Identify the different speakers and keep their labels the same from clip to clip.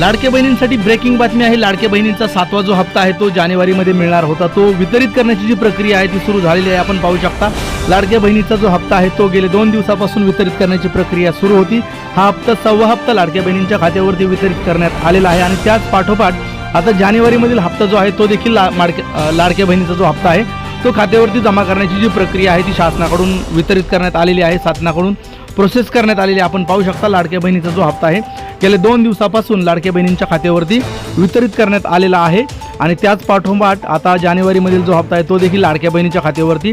Speaker 1: लाडक्या बहिणींसाठी ब्रेकिंग बातमी आहे. लाडक्या बहिणींचा सातवा जो हप्ता आहे तो जानेवारीमध्ये मिळणार होता. तो वितरित करण्याची जी प्रक्रिया आहे ती सुरू झालेली आहे. आपण पाहू शकता लाडक्या बहिणीचा जो हप्ता आहे तो गेले दोन दिवसापासून वितरित करण्याची प्रक्रिया सुरू होती. हा हप्ता सव्वा हप्ता लाडक्या बहिणींच्या खात्यावरती वितरित करण्यात आलेला आहे. आणि त्याच पाठोपाठ आता जानेवारीमधील हप्ता जो आहे तो देखील ला लाडक्या बहिणीचा जो हप्ता आहे तो खात्यावरती जमा करण्याची जी प्रक्रिया आहे ती शासनाकडून वितरित करण्यात आलेली आहे. शासनाकडून प्रोसेस करण्यात आलेली आहे. आपण पाहू शकता लाडक्या बहिणीचा जो हप्ता आहे गेले दोन दिवसापासून लाडक्या बहिणींच्या खात्यावरती वितरित करण्यात आलेला आहे. आणि त्याच पाठोपाठ आता जानेवारीमधील जो हप्ता आहे तो देखील लाडक्या बहिणीच्या खात्यावरती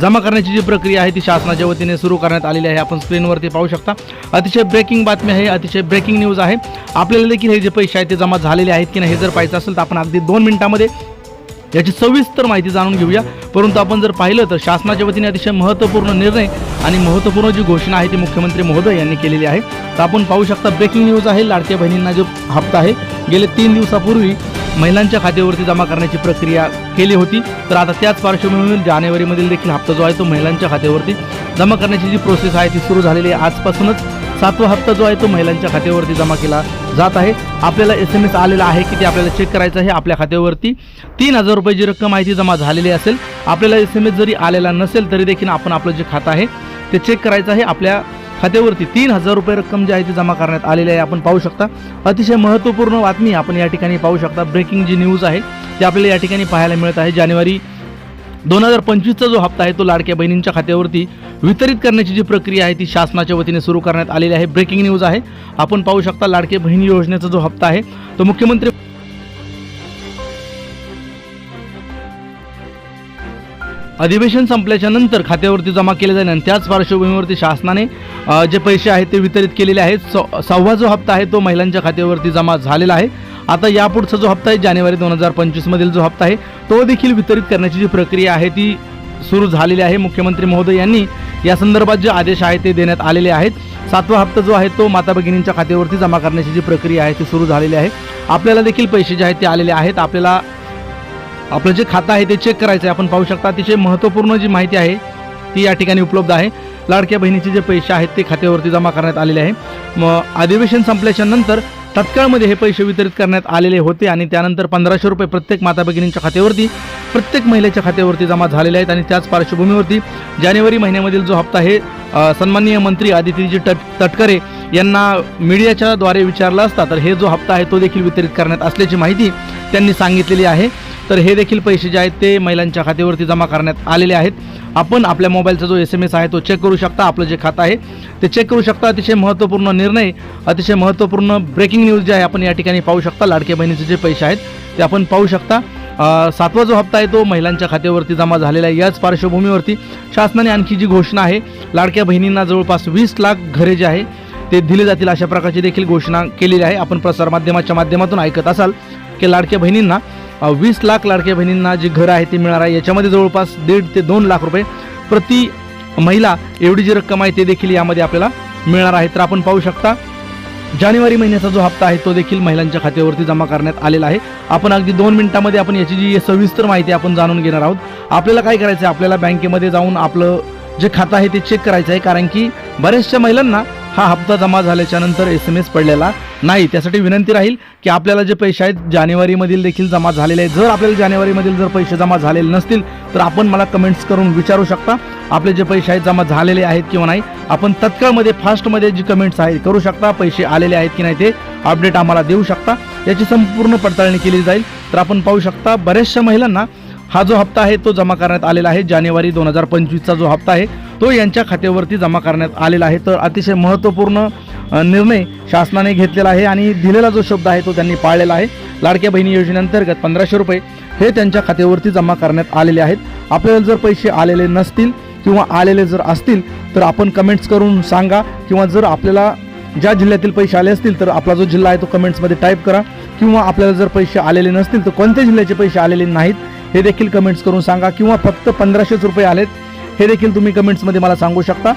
Speaker 1: जमा करण्याची जी प्रक्रिया आहे ती शासनाच्या वतीने सुरू करण्यात आलेली आहे. आपण स्क्रीनवरती पाहू शकता. अतिशय ब्रेकिंग बातमी आहे अतिशय ब्रेकिंग न्यूज आहे. आपल्याला देखील हे जे पैसे आहेत ते जमा झालेले आहेत की नाही हे जर पाहायचं असेल तर आपण अगदी दोन मिनिटामध्ये याची सविस्तर माहिती जाणून घेऊया. परंतु आपण जर पाहिलं तर शासनाच्या वतीने अतिशय महत्त्वपूर्ण निर्णय आणि महत्त्वपूर्ण जी घोषणा आहे ती मुख्यमंत्री महोदय यांनी केलेली आहे. तर आपण पाहू शकता ब्रेकिंग न्यूज आहे लाडक्या बहिणींना जो हप्ता आहे गेले तीन दिवसापूर्वी महिलांच्या खात्यावरती जमा करण्याची प्रक्रिया केली होती. तर आता त्याच पार्श्वभूमीवर जानेवारीमधील देखील हप्ता जो आहे तो महिलांच्या खात्यावरती जमा करण्याची जी प्रोसेस आहे ती सुरू झालेली आहे आजपासूनच. सातवा हप्ता जो आहे तो महिलांच्या खात्यावरती जमा केला जात आहे. आपल्याला एस एम एस आलेला आहे की ते आपल्याला चेक करायचं आहे आपल्या खात्यावरती. तीन हजार रुपये जी रक्कम आहे ती जमा झालेली असेल. आपल्याला एस एम एस जरी आलेला नसेल तरी देखील आपण आपलं जे खातं आहे ते चेक करायचं आहे आपल्या खात्यावरती. तीन हजार रुपये रक्कम जी आहे ती जमा करण्यात आलेली आहे. आपण पाहू शकता. अतिशय महत्त्वपूर्ण बातमी आपण या ठिकाणी पाहू शकता. ब्रेकिंग जी न्यूज आहे ती आपल्याला या ठिकाणी पाहायला मिळत आहे. जानेवारी दोन हजार पंचवीसचा जो हप्ता आहे तो लाडक्या बहिणींच्या खात्यावरती वितरित करण्याची जी प्रक्रिया आहे ती शासनाच्या वतीने सुरू करण्यात आलेली आहे. ब्रेकिंग न्यूज आहे. आपण पाहू शकता लाडके बहिणी योजनेचा जो हप्ता आहे तो मुख्यमंत्री अधिवेशन संपल्याच्या नंतर खात्यावरती जमा केले जाईल आणि त्याच पार्श्वभूमीवरती शासनाने जे पैसे आहेत ते वितरित केलेले आहेत. स- जो हप्ता आहे तो महिलांच्या खात्यावरती जमा झालेला आहे. आता यापुढचा जो हप्ता आहे जानेवारी दोन हजार पंचवीसमधील जो हप्ता आहे तो देखील वितरित करण्याची जी प्रक्रिया आहे ती सुरू झालेली आहे. मुख्यमंत्री महोदय यांनी या संदर्भात जे आदेश आहेत ते देण्यात आलेले आहेत. सातवा हप्ता जो आहे तो माता भगिनींच्या खात्यावरती जमा करण्याची जी प्रक्रिया आहे ती सुरू झालेली आहे. आपल्याला देखील पैसे जे आहेत ते आलेले आहेत. आपल्याला आपलं जे खातं आहे ते चेक करायचं आहे. आपण पाहू शकता अतिशय महत्त्वपूर्ण जी माहिती आहे ती या ठिकाणी उपलब्ध आहे. लाडक्या बहिणीचे जे पैसे आहेत ते खात्यावरती जमा करण्यात आलेले आहे. मग अधिवेशन संपल्याच्या नंतर तत्काळमध्ये हे पैसे वितरित करण्यात आलेले होते आणि त्यानंतर पंधराशे रुपये प्रत्येक माता भगिनींच्या खात्यावरती प्रत्येक महिलेच्या खात्यावरती जमा झालेले आहेत आणि त्याच पार्श्वभूमीवरती जानेवारी महिन्यामधील जो हप्ता आहे सन्माननीय मंत्री आदित्यजी तट तटकरे यांना मीडियाच्या द्वारे असता तर हे जो हप्ता आहे तो देखील वितरित करण्यात असल्याची माहिती त्यांनी सांगितलेली आहे. तर हे देखील पैसे जे आहेत ते महिलांच्या खात्यावरती जमा करण्यात आलेले आहेत. आपण आपल्या मोबाईलचा जो एस एम एस आहे तो चेक करू शकता. आपलं जे खातं आहे ते चेक करू शकता. अतिशय महत्त्वपूर्ण निर्णय अतिशय महत्त्वपूर्ण ब्रेकिंग न्यूज जे आहे आपण या ठिकाणी पाहू शकता. लाडक्या बहिणीचे जे पैसे आहेत ते आपण पाहू शकता. सातवा जो हप्ता आहे तो महिलांच्या खात्यावरती जमा झालेला आहे. याच पार्श्वभूमीवरती शासनाने आणखी जी घोषणा आहे लाडक्या बहिणींना जवळपास वीस लाख घरे जे आहे ते दिले जातील अशा प्रकारची देखील घोषणा केलेली आहे. आपण प्रसारमाध्यमाच्या माध्यमातून ऐकत असाल की लाडक्या बहिणींना वीस लाख लाडक्या बहिणींना जे घर आहे ते मिळणार आहे. याच्यामध्ये जवळपास दीड ते दोन लाख रुपये प्रति महिला एवढी जी रक्कम आहे ते देखील यामध्ये आपल्याला मिळणार आहे. तर आपण पाहू शकता जानेवारी महिन्याचा जो हप्ता आहे तो देखील महिलांच्या खात्यावरती जमा करण्यात आलेला आहे. आपण अगदी दोन मिनिटांमध्ये आपण याची जी सविस्तर माहिती आपण जाणून घेणार आहोत. आपल्याला काय करायचं आहे आपल्याला बँकेमध्ये जाऊन आपलं जे खातं आहे ते चेक करायचं आहे कारण की बऱ्याचशा महिलांना हा हप्ता जमा झाल्याच्यानंतर एस एम एस पडलेला नाही. त्यासाठी विनंती राहील की आपल्याला जे पैसे आहेत जानेवारीमधील देखील जमा झालेले आहेत. जर आपल्याला जानेवारीमधील जर पैसे जमा झालेले नसतील तर आपण मला कमेंट्स करून विचारू शकता. आपले जे पैसे आहेत जमा झालेले आहेत किंवा नाही आपण तत्काळमध्ये फास्टमध्ये जी कमेंट्स आहेत करू शकता. पैसे आलेले आहेत की नाही ते अपडेट आम्हाला देऊ शकता. याची संपूर्ण पडताळणी केली जाईल. तर आपण पाहू शकता बऱ्याचशा महिलांना हा जो हप्ता आहे तो जमा करण्यात आलेला आहे. जानेवारी दोन हजार पंचवीसचा जो हप्ता आहे तो यांच्या खात्यावरती जमा करण्यात आलेला आहे. तर अतिशय महत्त्वपूर्ण निर्णय शासनाने घेतलेला आहे आणि दिलेला जो शब्द आहे तो त्यांनी पाळलेला आहे. लाडक्या बहिणी योजनेअंतर्गत पंधराशे रुपये हे त्यांच्या खात्यावरती जमा करण्यात आलेले आहेत. आपल्याला जर पैसे आलेले नसतील किंवा आलेले जर असतील तर आपण कमेंट्स करून सांगा किंवा जर आपल्याला ज्या जिल्ह्यातील पैसे आले असतील तर आपला जो जिल्हा आहे तो कमेंट्समध्ये टाईप करा. किंवा आपल्याला जर पैसे आलेले नसतील तर कोणत्या जिल्ह्याचे पैसे आलेले नाहीत हे देखील कमेंट्स करून सांगा. किंवा फक्त पंधराशेच रुपये आलेत हे देखील तुम्ही कमेंट्समध्ये मला सांगू शकता.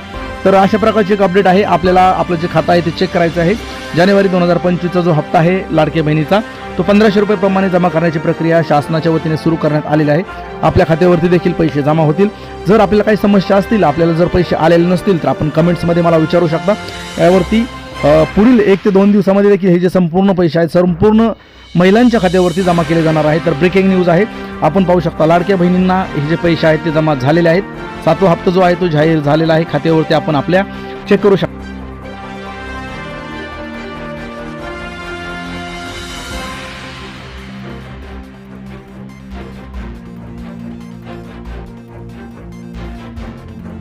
Speaker 1: तर अशा प्रकारची एक अपडेट आहे. आपल्याला आपलं जे खातं आहे ते चेक करायचं आहे. जानेवारी दोन हजार पंचवीसचा जो हप्ता आहे लाडक्या बहिणीचा तो पंधराशे रुपयेप्रमाणे जमा करण्याची प्रक्रिया शासनाच्या वतीने सुरू करण्यात आलेली आहे. आपल्या खात्यावरती देखील पैसे जमा होतील. जर आपल्याला काही समस्या असतील आपल्याला जर पैसे आलेले नसतील तर आपण कमेंट्समध्ये मला विचारू शकता. यावरती पुढील एक ते दोन दिवसामध्ये देखील हे जे संपूर्ण पैसे आहेत संपूर्ण महिलांच्या खात्यावरती जमा केले जाणार आहे तर ब्रेकिंग न्यूज आहे. आपण पाहू शकता लाडक्या बहिणींना हे जे पैसे आहेत ते जमा झालेले आहेत. सातवा हप्ता जो आहे तो जाहीर झालेला आहे. खात्यावरती आपण आपल्या चेक करू शकता.